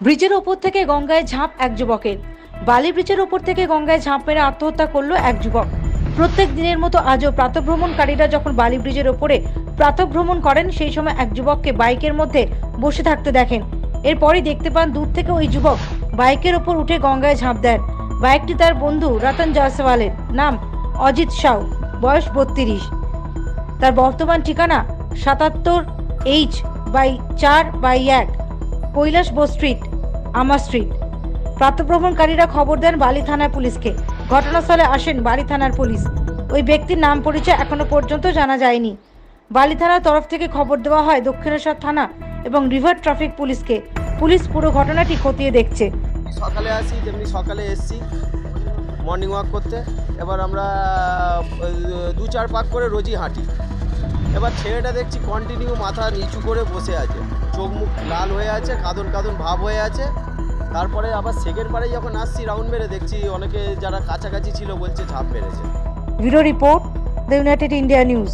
ব্রিজের ওপর থেকে গঙ্গায় ঝাঁপ এক যুবকের। বালি ব্রিজের ওপর থেকে গঙ্গায় ঝাঁপ মেরে আত্মহত্যা করল এক যুবক। প্রত্যেক দিনের মতো আজও প্রাতভ্রমণকারীরা যখন বালি ব্রিজের ওপরে প্রাতভ্রমণ করেন, সেই সময় এক যুবককে বাইকের মধ্যে বসে থাকতে দেখেন। এরপরই দেখতে পান দূর থেকে ওই যুবক বাইকের ওপর উঠে গঙ্গায় ঝাঁপ দেন। বাইকটি তার বন্ধু রতন জয়সওয়ালের নাম অজিত সাউ, বয়স বত্রিশ। তার বর্তমান ঠিকানা সাতাত্তর এইচ বাই চার বাই এক, কৈলাস বোস স্ট্রিট আমার স্ট্রিট প্রাতভ্রমণকারীরা খবর দেন বালি থানার পুলিশকে। ঘটনাস্থলে আসেন বালি থানার পুলিশ। ওই ব্যক্তির নাম পরিচয় এখনও পর্যন্ত জানা যায়নি। বালি থানার তরফ থেকে খবর দেওয়া হয় দক্ষিণেশ্বর থানা এবং রিভার ট্রাফিক পুলিশকে। পুলিশ পুরো ঘটনাটি খতিয়ে দেখছে। সকালে আসি, যেমনি সকালে এসছি মর্নিং ওয়াক করতে। এবার আমরা দু চার পাক করে রোজই হাঁটি। এবার ছেলেটা দেখছি কন্টিনিউ মাথা নিচু করে বসে আছে। চোখ মুখ লাল হয়ে আছে, কাঁদন কাঁদন ভাব হয়ে আছে। তারপরে আবার সেকেন্ড পারে যখন আসছি রাউন্ড মেরে দেখছি অনেকে যারা কাছাকাছি ছিল বলছে ঝাঁপ মেরেছে। Bureau report, the United India News.